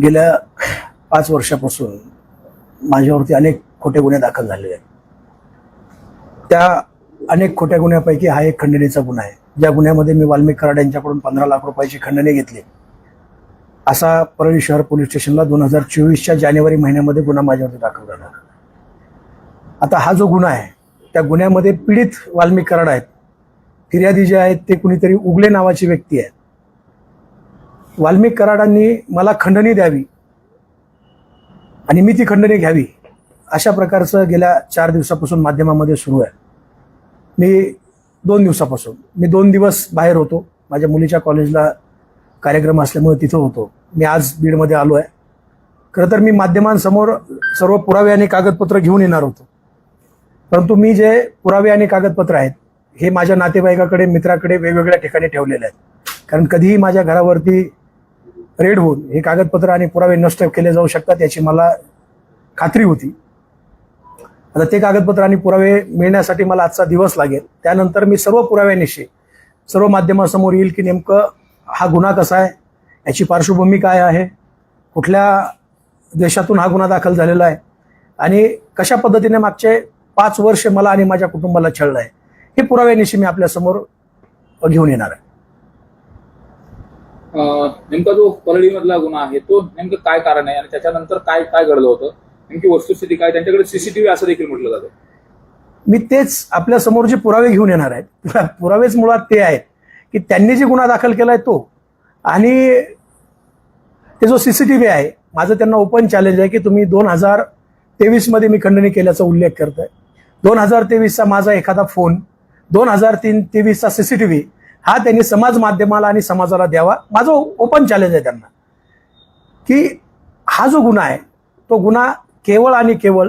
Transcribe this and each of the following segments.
गेल्या पाच वर्षापासून माझ्यावरती अनेक खोटे गुन्हे दाखल झालेले आहेत. त्या अनेक खोट्या गुन्ह्यापैकी हा एक खंडणीचा गुन्हा आहे. ज्या गुन्ह्यामध्ये मी वाल्मिक कराड यांच्याकडून पंधरा लाख रुपयाची खंडणी घेतली. असा परळी शहर पोलीस स्टेशनला दोन हजार चोवीसच्या जानेवारी महिन्यामध्ये गुन्हा माझ्यावरती दाखल झाला. आता हा जो गुन्हा आहे त्या गुन्ह्यामध्ये पीडित वाल्मिक कराड आहेत. फिर्यादी जे आहेत ते कुणीतरी उगले नावाची व्यक्ती आहेत. वाल्मिक कराडांनी मला खंडणी द्यावी आणि मी ती खंडणी घ्यावी अशा प्रकारचं गेल्या चार दिवसापासून माध्यमामध्ये सुरू आहे. मी दोन दिवसापासून मी दोन दिवस बाहेर होतो. माझ्या मुलीच्या कॉलेजला कार्यक्रम असल्यामुळे तिथं होतो. मी आज बीडमध्ये आलो आहे. खरं तर मी माध्यमांसमोर सर्व पुरावे आणि कागदपत्र घेऊन येणार होतो. परंतु मी जे पुरावे आणि कागदपत्र आहेत हे माझ्या नातेवाईकाकडे मित्राकडे वेगवेगळ्या ठिकाणी ठेवलेले आहेत. कारण कधीही माझ्या घरावरती रेड होऊन हे कागदपत्र आणि पुरावे नष्ट केले जाऊ शकतात याची मला खात्री होती. आता ते कागदपत्र आणि पुरावे मिळण्यासाठी मला आजचा दिवस लागेल. त्यानंतर मी सर्व पुराव्यानिशी सर्व माध्यमासमोर येईल की नेमकं हा गुन्हा कसा आहे याची पार्श्वभूमी काय आहे कुठल्या देशातून हा गुन्हा दाखल झालेला आहे आणि कशा पद्धतीने मागचे पाच वर्ष मला आणि माझ्या कुटुंबाला छळलं आहे हे पुराव्यानिशी मी आपल्यासमोर घेऊन येणार आहे. नेमका जो परळीमधला गुन्हा आहे तो नेमकं काय कारण आहे आणि त्याच्यानंतर काय काय घडलं होतं? नेमकी वस्तुस्थिती काय? त्यांच्याकडे सीसीटीव्ही असं देखील म्हटलं जातं. मी तेच आपल्यासमोर जे पुरावे घेऊन येणार आहेत पुरावेच मुळात ते आहेत की त्यांनी जे गुन्हा दाखल केलाय तो आणि ते जो सीसीटीव्ही आहे माझं त्यांना ओपन चॅलेंज आहे की तुम्ही दोन हजार तेवीसमध्ये मी खंडणी केल्याचा उल्लेख करतोय. दोन हजार तेवीसचा माझा एखादा फोन दोन हजार तीन तेवीसचा सीसीटीव्ही हा त्यांनी समाज माध्यमाला आणि समाजाला द्यावा. माझं ओपन चॅलेंज आहे त्यांना. की हा जो गुन्हा आहे तो गुन्हा केवळ आणि केवळ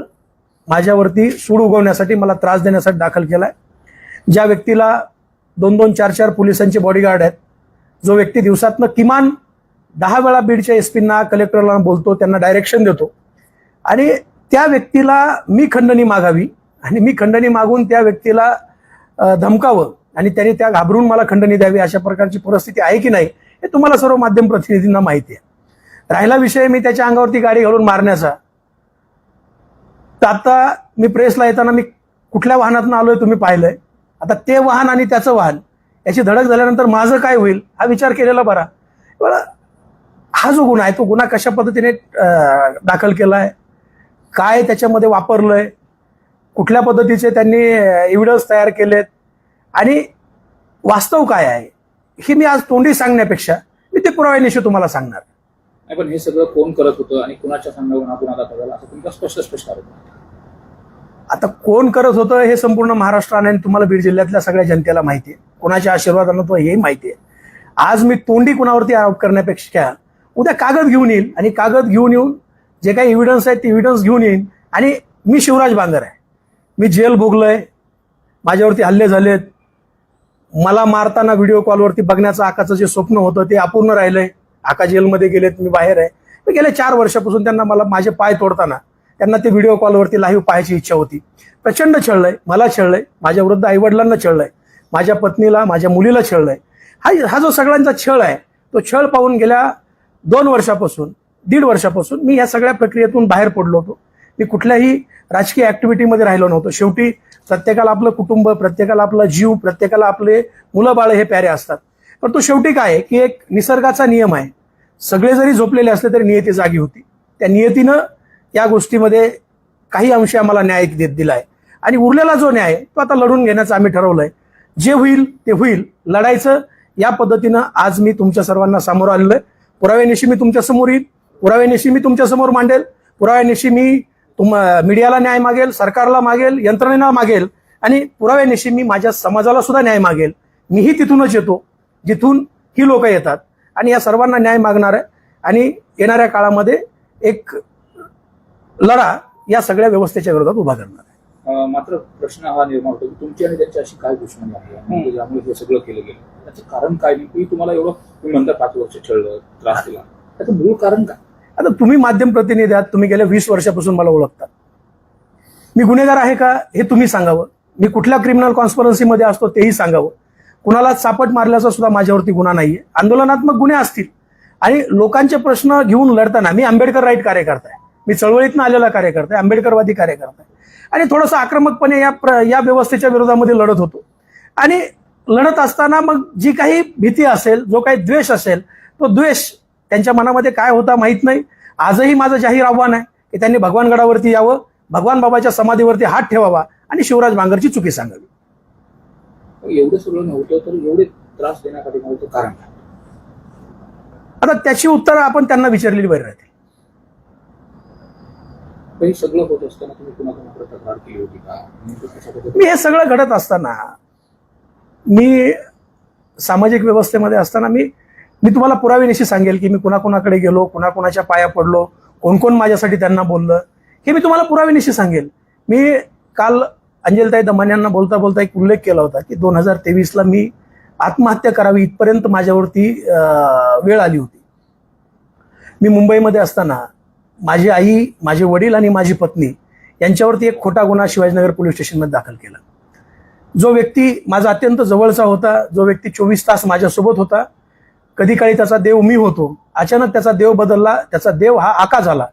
माझ्यावरती सूड उगवण्यासाठी मला त्रास देण्यासाठी दाखल केला आहे ज्या व्यक्तीला दोन दोन चार चार पोलिसांचे बॉडीगार्ड आहेत जो व्यक्ती दिवसातनं किमान दहा वेळा बीडच्या एस पींना कलेक्टरला बोलतो त्यांना डायरेक्शन देतो. आणि त्या व्यक्तीला मी खंडणी मागावी आणि मी खंडणी मागून त्या व्यक्तीला धमकावं. आणि त्याने त्या घाबरून मला खंडणी द्यावी अशा प्रकारची परिस्थिती आहे की नाही हे तुम्हाला सर्व माध्यम प्रतिनिधींना माहिती आहे. राहिला विषय मी त्याच्या अंगावरती गाडी घालून मारण्याचा. तर आता मी प्रेसला येताना मी कुठल्या वाहनातून आलोय तुम्ही पाहिलंय. आता ते वाहन आणि त्याचं वाहन याची धडक झाल्यानंतर माझं काय होईल हा विचार केलेला बरा. हा जो गुन्हा आहे तो गुन्हा कशा पद्धतीने दाखल केला आहे काय त्याच्यामध्ये वापरलंय कुठल्या पद्धतीचे त्यांनी एव्हिडन्स तयार केलेत आणि वास्तव काय आहे? हे मी आज तोंडी सांगण्यापेक्षा मी ते पुराव्यानिशी तुम्हाला सांगणार. नाही पण हे सगळं कोण करत होतं आणि कुणाच्या सांगण्यावरून हा गुन्हा दाखल झाला असं तुमचा स्पष्ट स्पष्ट आरोप आहे. आता कोण करत होतं हे संपूर्ण महाराष्ट्राने आणि तुम्हाला बीड जिल्ह्यातल्या सगळ्या जनतेला माहिती आहे. कोणाच्या आशीर्वादानं तो हेही माहिती आहे. आज मी तोंडी कुणावरती आरोप करण्यापेक्षा उद्या कागद घेऊन येईल आणि कागद घेऊन येऊन जे काही एव्हिडन्स आहेत ते एव्हिडन्स घेऊन येईन आणि मी शिवराज बांगर आहे. मी जेल भोगलोय. माझ्यावरती हल्ले झालेत. मला मारताना व्हिडिओ कॉलवरती बघण्याचं आकाचं जे स्वप्न होतं ते अपूर्ण राहिलंय. आका जेलमध्ये गेलेत मी बाहेर आहे. मी गेल्या चार वर्षापासून त्यांना मला माझे पाय तोडताना त्यांना ते व्हिडिओ कॉलवरती लाईव्ह पाहायची इच्छा होती. प्रचंड छळलंय मला छळलंय माझ्या वृद्ध आईवडिलांना छळलंय माझ्या पत्नीला माझ्या मुलीला छळलंय. हा हा जो सगळ्यांचा छळ आहे तो छळ पाहून गेल्या दोन वर्षापासून दीड वर्षापासून मी या सगळ्या प्रक्रियेतून बाहेर पडलो होतो. मी कुठल्याही राजकीय ऍक्टिव्हिटीमध्ये राहिलो नव्हतो. शेवटी प्रत्येकाला आपलं कुटुंब प्रत्येकाला आपला जीव प्रत्येकाला आपले मुलं बाळ हे प्यारे असतात. पण तो शेवटी काय आहे की एक निसर्गाचा नियम आहे. सगळे जरी झोपलेले असले तरी नियती जागी होती. त्या नियतीनं या गोष्टीमध्ये काही अंशी आम्हाला न्याय देत दिला आहे आणि उरलेला जो न्याय तो आता लढून घेण्याचं आम्ही ठरवलंय. जे होईल ते होईल. लढायचं या पद्धतीनं आज मी तुमच्या सर्वांना समोर आलेलो आहे. पुराव्यानिशी मी तुमच्यासमोर येईल पुराव्यानिशी मी तुमच्यासमोर मांडेल. पुराव्यानिशी मी तुम मीडियाला न्याय मागेल सरकारला मागेल यंत्रणेला मागेल आणि पुराव्यानिशी मी माझ्या समाजाला सुद्धा न्याय मागेल. मीही तिथूनच येतो जिथून ही लोक येतात. आणि या सर्वांना न्याय मागणार आहे आणि येणाऱ्या काळामध्ये एक लढा या सगळ्या व्यवस्थेच्या विरोधात उभा करणार आहे. मात्र प्रश्न हा निर्माण होतो की तुमची आणि त्यांची अशी काय दुश्मनी आहे? म्हणजे ज्यामुळे हे सगळं केलं गेलं. त्याचं कारण काय? नेमकं तुम्हाला एवढं तुम्ही म्हणता पाच वर्ष छळलं त्रास दिला. त्याचं मूळ कारण काय? आता तुम्ही माध्यम प्रतिनिधी आहात तुम्ही गेल्या वीस वर्षापासून मला ओळखता. मी गुन्हेगार आहे का हे तुम्ही सांगावं. मी कुठल्या क्रिमिनल कॉन्स्परन्सीमध्ये असतो तेही सांगावं. कुणाला चापट मारल्याचा सुद्धा माझ्यावरती गुन्हा नाहीये. आंदोलनात्मक गुन्हे असतील. आणि लोकांचे प्रश्न घेऊन लढताना मी आंबेडकर राईट कार्यकर्ता आहे मी चळवळीतनं आलेला कार्यकर्ता आहे आंबेडकरवादी कार्यकर्ता आहे आणि थोडंसं आक्रमकपणे या प्र या व्यवस्थेच्या विरोधामध्ये लढत होतो. आणि लढत असताना मग जी काही भीती असेल जो काही द्वेष असेल तो द्वेष त्यांच्या मनामध्ये काय होता माहीत नाही. आजही माझं जाहीर आव्हान आहे की त्यांनी भगवानगडावरती यावं भगवान बाबाच्या समाधीवरती हात ठेवावा आणि शिवराज बांगरची चुकी सांगावी. एवढं सगळं नव्हतं तर एवढे त्रास देण्यासाठी नव्हतं कारण आता त्याची उत्तरं आपण त्यांना विचारलेली बरी राहतील. पण सगळं होत असताना तुम्ही कुणाकुणाकडे तक्रार केली होती का? नेमकं कशाबद्दल मी हे सगळं घडत असताना मी सामाजिक व्यवस्थेमध्ये असताना मी मी तुम्हाला पुराव्यानिशी सांगेल की मी कुणाकुणाकडे गेलो कुणाकुणाच्या पाया पडलो कोण कोण माझ्यासाठी त्यांना बोललं हे मी तुम्हाला पुराव्यानिशी सांगेल. मी काल अंजलताई दमान यांना बोलता बोलता एक उल्लेख केला होता की दोन हजार तेवीसला मी आत्महत्या करावी इथपर्यंत माझ्यावरती वेळ आली होती. मी मुंबईमध्ये असताना माझी आई माझे वडील आणि माझी पत्नी यांच्यावरती एक खोटा गुन्हा शिवाजीनगर पोलीस स्टेशनमध्ये दाखल केला. जो व्यक्ती माझा अत्यंत जवळचा होता जो व्यक्ती चोवीस तास माझ्यासोबत होता कधी काळी त्याचा देव मी होतो अचानक त्याचा देव बदलला त्याचा देव हा आका झाला.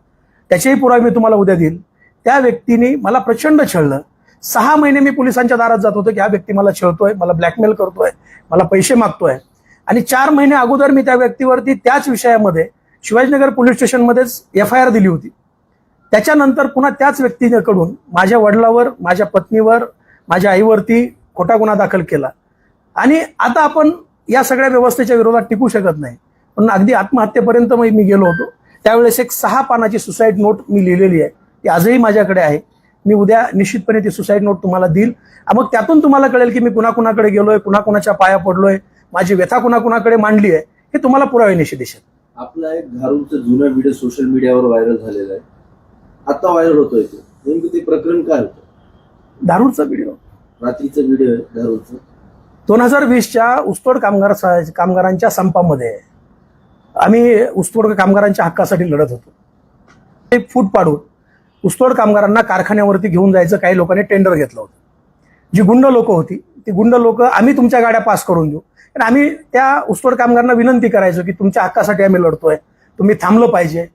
त्याचेही पुरावे मी तुम्हाला उद्या देईल त्या व्यक्तीने मला प्रचंड छळलं. सहा महिने मी पोलिसांच्या दारात जात होतो की हा व्यक्ती मला छळतोय मला ब्लॅकमेल करतोय मला पैसे मागतोय. आणि चार महिने अगोदर मी त्या व्यक्तीवरती त्याच विषयामध्ये शिवाजीनगर पोलीस स्टेशनमध्येच एफ आय आर दिली होती. त्याच्यानंतर पुन्हा त्याच व्यक्तीकडून माझ्या वडिलावर माझ्या पत्नीवर माझ्या आईवरती खोटा गुन्हा दाखल केला. आणि आता आपण या सगळ्या व्यवस्थेच्या विरोधात टिकू शकत नाही. पण अगदी आत्महत्येपर्यंत मी मी गेलो होतो. त्यावेळेस एक सहा पानाची सुसाईड नोट मी लिहिलेली आहे. ती आजही माझ्याकडे आहे. मी उद्या निश्चितपणे ती सुसाईड नोट तुम्हाला देईल. मग त्यातून तुम्हाला कळेल की मी कुणाकुणाकडे गेलोय कुणाकुणाच्या पाया पडलोय माझी व्यथा कुणाकुणाकडे मांडली आहे हे तुम्हाला पुरावे निश्चित आपला एक घारूनचा जुना व्हिडिओ सोशल मीडियावर व्हायरल झालेला आहे. आता व्हायरल होतोय तो. नेमकं ते प्रकरण काय होतं? दारूचा व्हिडिओ रात्रीचा व्हिडिओ आहे घारूनचा दोन हजार वीसच्या ऊसतोड कामगार कामगारांच्या संपामध्ये आम्ही ऊसतोड कामगारांच्या हक्कासाठी लढत होतो. एक फूट पाडून ऊसतोड कामगारांना कारखान्यावरती घेऊन जायचं काही लोकांनी टेंडर घेतलं होतं. जी गुंड लोक होती ती गुंड लोक आम्ही तुमच्या गाड्या पास करून देऊ. आणि आम्ही त्या ऊसतोड कामगारांना विनंती करायचो की तुमच्या हक्कासाठी आम्ही लढतोय. तुम्ही थांबलं पाहिजे.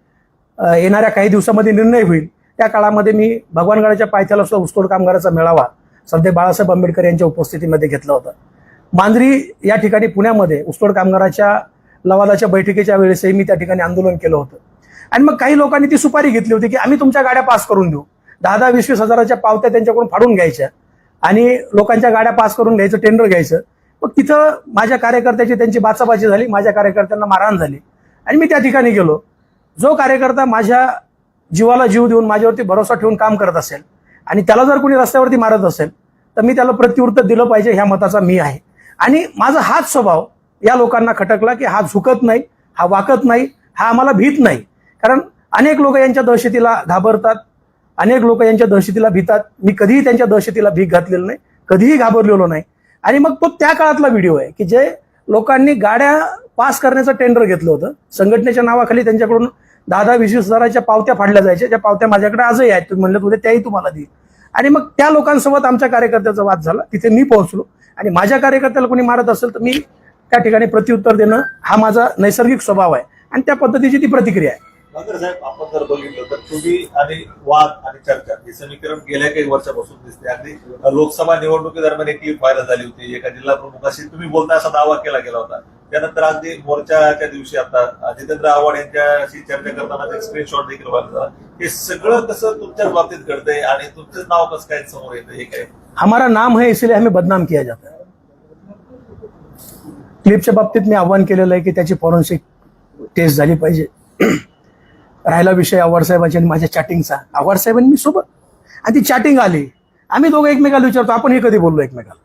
येणाऱ्या काही दिवसामध्ये निर्णय होईल. त्या काळामध्ये मी भगवानगडाच्या पायथ्याला सुद्धा ऊसतोड कामगाराचा मेळावा सध्या बाळासाहेब आंबेडकर यांच्या उपस्थितीमध्ये घेतला होता. मांजरी या ठिकाणी पुण्यामध्ये ऊसतोड कामगाराच्या लवादाच्या बैठकीच्या वेळेसही मी त्या ठिकाणी आंदोलन केलं होतं. आणि मग काही लोकांनी ती सुपारी घेतली होती की आम्ही तुमच्या गाड्या पास करून देऊ. दहा दहा वीस वीस हजाराच्या पावत्या त्यांच्याकडून फाडून घ्यायच्या. आणि लोकांच्या गाड्या पास करून घ्यायचं टेंडर घ्यायचं. मग तिथं माझ्या कार्यकर्त्याची त्यांची बाचाबाची झाली माझ्या कार्यकर्त्यांना मारहाण झाली. आणि मी त्या ठिकाणी गेलो. जो कार्यकर्ता माझ्या जीवाला जीव देऊन माझ्यावरती भरोसा ठेवून काम करत असेल आणि त्याला जर कोणी रस्त्यावरती मारत असेल तर मी त्याला प्रत्युत्तर दिलं पाहिजे ह्या मताचा मी आहे. आणि माझा हाच स्वभाव या लोकांना खटकला की हा झुकत नाही हा वाकत नाही हा आम्हाला भीत नाही. कारण अनेक लोक यांच्या दहशतीला घाबरतात अनेक लोक यांच्या दहशतीला भीतात. मी कधीही त्यांच्या दहशतीला भीक घातलेलं नाही कधीही घाबरलेलो नाही. आणि मग तो त्या काळातला व्हिडिओ आहे की जे लोकांनी गाड्या पास करण्याचं टेंडर घेतलं होतं. संघटनेच्या नावाखाली त्यांच्याकडून दहा दहा वीस वीस हजाराच्या पावत्या फाडल्या जायच्या. ज्या पावत्या माझ्याकडे आजही आहेत. तुम्ही म्हणलं उद्या त्याही तुम्हाला देईल. आणि मग त्या लोकांसोबत आमच्या कार्यकर्त्याचा वाद झाला. तिथे मी पोहोचलो. आणि माझ्या कार्यकर्त्याला कोणी मारत असेल तर मी त्या ठिकाणी प्रत्युत्तर देणं हा माझा नैसर्गिक स्वभाव आहे. आणि त्या पद्धतीची ती प्रतिक्रिया आहे. साहेब आपण जर बघितलं तर तुम्ही आणि वाद आणि चर्चा हे समीकरण गेल्या काही वर्षापासून दिसते अगदी लोकसभा निवडणुकीदरम्यान एक क्लिप व्हायरल झाली होती. एका जिल्हा प्रमुखाशी तुम्ही बोलता असा दावा केला गेला होता. त्यानंतर अगदी मोर्चाच्या दिवशी आता जितेंद्र आव्हाड यांच्याशी चर्चा करताना एक स्क्रीनशॉट देखील व्हायरल झाला हे सगळं कसं तुमच्याच बाबतीत घडतंय आणि तुमचंच नाव कसं काय समोर येतं हे काय? हमारा नाम है इसलिए हमें बदनाम किया जाता है। क्लिपच्या बाबतीत मी आव्हान केलेलं आहे की त्याची फॉरेन्सिक टेस्ट झाली पाहिजे. राहिला विषय आव्हाड साहेबांच्या आणि माझ्या चॅटिंगचा आव्हाड साहेबांनी मी सोबत. आणि ती चॅटिंग आली. आम्ही दोघं एकमेकाला विचारतो आपण हे कधी बोललो एकमेकाला?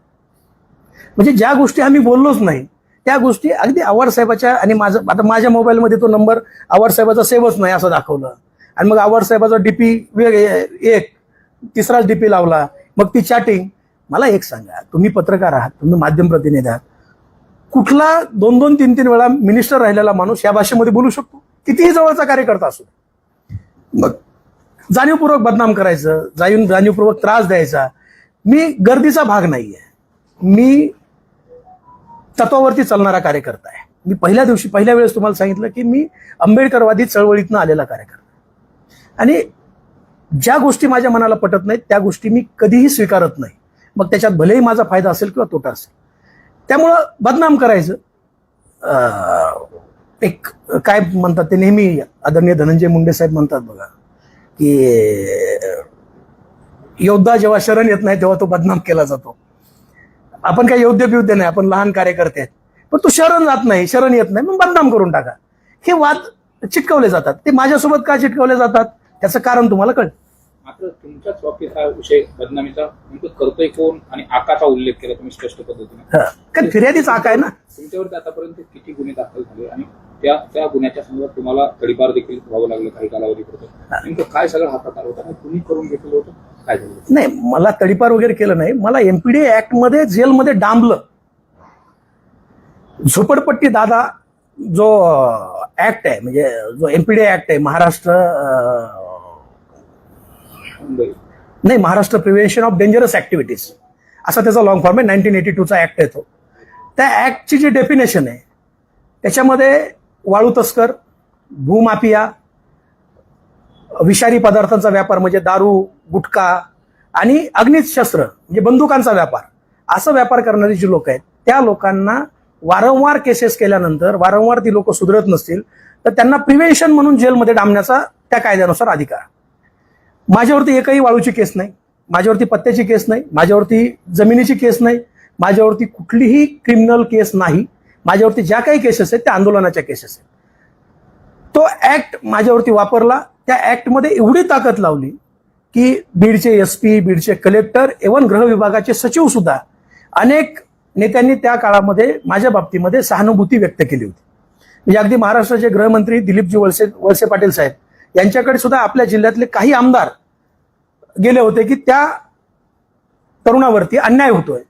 म्हणजे ज्या गोष्टी आम्ही बोललोच नाही त्या गोष्टी अगदी आव्हाड साहेबाच्या आणि माझं आता माझ्या मोबाईलमध्ये तो नंबर आव्हाड साहेबाचा सेवच नाही असं दाखवलं. आणि मग आव्हाड साहेबाचा डीपी वेग एक तिसराच डीपी लावला. मग ती चॅटिंग मला एक सांगा तुम्ही पत्रकार आहात तुम्ही माध्यम प्रतिनिधी आहात. कुठला दोन दोन तीन तीन वेळा मिनिस्टर राहिलेला माणूस या भाषेमध्ये बोलू शकतो? कितीही जवळचा कार्यकर्ता असो. मग जाणीवपूर्वक बदनाम करायचं जाईन जाणीवपूर्वक त्रास द्यायचा. मी गर्दीचा भाग नाहीये. मी तत्वावरती चालणारा कार्यकर्ता आहे. मी पहिल्या दिवशी पहिल्या वेळेस तुम्हाला सांगितलं की मी आंबेडकरवादी चळवळीतनं आलेला कार्यकर्ता. आणि ज्या गोष्टी माझ्या मनाला पटत नाहीत त्या गोष्टी मी कधीही स्वीकारत नाही. मग त्याच्यात भलेही माझा फायदा असेल किंवा तोटा असेल. त्यामुळं बदनाम करायचं. एक काय म्हणतात ते नेहमी आदरणीय धनंजय मुंडे साहेब म्हणतात बघा की योद्धा जेव्हा शरण येत नाही तेव्हा तो बदनाम केला जातो. आपण काही योद्ध बिवद्य नाही आपण लहान कार्यकर्ते आहेत. पण तो शरण जात नाही शरण येत नाही मग बदनाम करून टाका. हे वाद चिटकवले जातात. ते माझ्यासोबत का चिटकवले जातात? त्याचं कारण तुम्हाला कळतं मात्र तुमच्याच बाबतीत हा विषय बदनामीचा. करतोय कोण आणि आकाचा उल्लेख केला तुम्ही स्पष्ट पद्धतीने? हं. कारण फिर्यादीच आक आहे ना? तुमच्यावरती आतापर्यंत किती गुन्हे दाखल झाले आणि त्या त्या गुन्ह्याच्या संदर्भात तुम्हाला तडीपार देखील व्हावं लागलं काही कालावधीपर्यंत नेमकं काय सगळं हा प्रकार होता? आणि तुम्ही करून घेतलं होतं? काय झालं नाही मला तडीपार वगैरे केलं नाही. मला एमपीडी ऍक्टमध्ये जेलमध्ये डांबलं. झोपडपट्टी दादा जो ऍक्ट आहे म्हणजे जो एमपीडी ऍक्ट आहे महाराष्ट्र नाही Maharashtra prevention of dangerous activities असा त्याचा लॉंग फॉर्म आहे. नाईन्टीन एटी टूचा ऍक्ट येतो त्या ऍक्टची जी डेफिनेशन आहे त्याच्यामध्ये वाळू तस्कर भूमाफिया विषारी पदार्थांचा व्यापार म्हणजे दारू गुटखा आणि अग्नित शस्त्र म्हणजे बंदुकांचा व्यापार. असं व्यापार करणारी जी लोक आहेत त्या लोकांना वारंवार केसेस केल्यानंतर वारंवार ती लोक सुधरत नसतील तर त्यांना प्रिव्हेन्शन म्हणून जेलमध्ये डांबण्याचा त्या कायद्यानुसार अधिकार. माझ्यावरती एकही वाळूची केस नाही माझ्यावरती पत्त्याची केस नाही माझ्यावरती जमिनीची केस नाही माझ्यावरती कुठलीही क्रिमिनल केस नाही. माझ्यावरती ज्या काही केसेस आहेत त्या आंदोलनाच्या केसेस आहेत. तो ऍक्ट माझ्यावरती वापरला त्या ऍक्टमध्ये एवढी ताकद लावली की बीडचे एस पी बीडचे कलेक्टर एवन गृह विभागाचे सचिव सुद्धा अनेक नेत्यांनी त्या काळामध्ये माझ्या बाबतीमध्ये सहानुभूती व्यक्त केली होती. म्हणजे अगदी महाराष्ट्राचे गृहमंत्री दिलीपजी वळसे वळसे पाटील साहेब यांच्याकडे सुद्धा आपल्या जिल्ह्यातले काही आमदार गेले होते की त्या तरुणावरती अन्याय होतोय.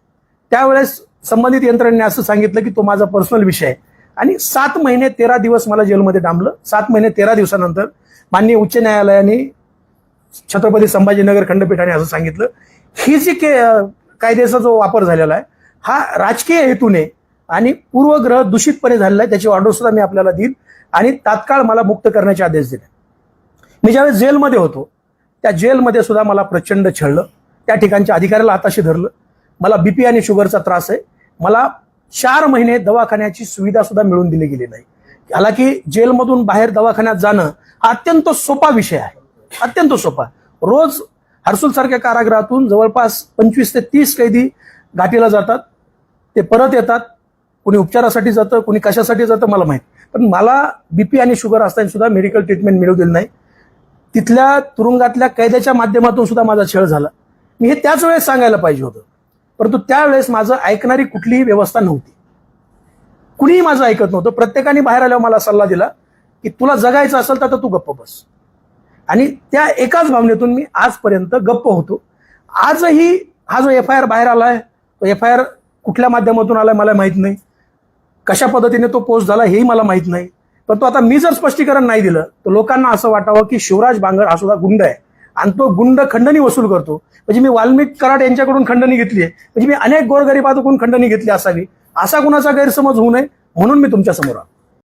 त्यावेळेस संबंधित यंत्रणेने असं सांगितलं की तो माझा पर्सनल विषय आहे. आणि सात महिने तेरा दिवस मला जेलमध्ये डांबलं. सात महिने तेरा दिवसानंतर माननीय उच्च न्यायालयाने छत्रपती संभाजीनगर खंडपीठाने असं सांगितलं. ही जी के कायद्याचा जो वापर झालेला आहे हा राजकीय हेतूने आणि पूर्वग्रह दूषितपणे झालेला आहे त्याची ऑर्डर सुद्धा मी आपल्याला देईल आणि तात्काळ मला मुक्त करण्याचे आदेश दिले. मी ज्यावेळेस जेलमध्ये होतो त्या जेलमध्ये सुद्धा मला प्रचंड छळलं. त्या ठिकाणच्या अधिकाऱ्याला हाताशी धरलं. मला बीपी आणि शुगरचा त्रास आहे. मला चार महिने दवाखान्याची सुविधा सुद्धा मिळून दिली गेली नाही हालाकी जेलमधून बाहेर दवाखान्यात जाणं हा अत्यंत सोपा विषय आहे. अत्यंत सोपा. रोज हर्सुल सारख्या कारागृहातून जवळपास पंचवीस ते तीस कैदी घाटीला जातात. ते परत येतात. कोणी उपचारासाठी जातं कोणी कशासाठी जातं मला माहीत. पण मला बीपी आणि शुगर असताना सुद्धा मेडिकल ट्रीटमेंट मिळू दिलं नाही. तिथल्या तुरुंगातल्या कैद्याच्या माध्यमातून सुद्धा माझा छळ झाला. मी हे त्याच वेळेस सांगायला पाहिजे होतं. परंतु त्यावेळेस माझं ऐकणारी कुठलीही व्यवस्था नव्हती. कुणीही माझं ऐकत नव्हतं. प्रत्येकाने बाहेर आल्यावर मला सल्ला दिला की तुला जगायचं असेल तर तू गप्प बस. आणि त्या एकाच भावनेतून मी आजपर्यंत गप्प होतो. आजही हा जो एफ आय आर बाहेर आलाय तो एफ आय आर कुठल्या माध्यमातून आलाय मला माहीत नाही. कशा पद्धतीने तो पोस्ट झाला हेही मला माहीत नाही. पण तो आता मी जर स्पष्टीकरण नाही दिलं तर लोकांना असं वाटावं की शिवराज बांगर हा सुद्धा गुंड आहे. आणि तो गुंड खंडणी वसूल करतो. म्हणजे मी वाल्मिक कराड यांच्याकडून खंडणी घेतली आहे. म्हणजे मी अनेक गोरगरीबातून खंडणी घेतली असावी. असा कुणाचा गैरसमज होऊ नये म्हणून मी तुमच्यासमोर आलो.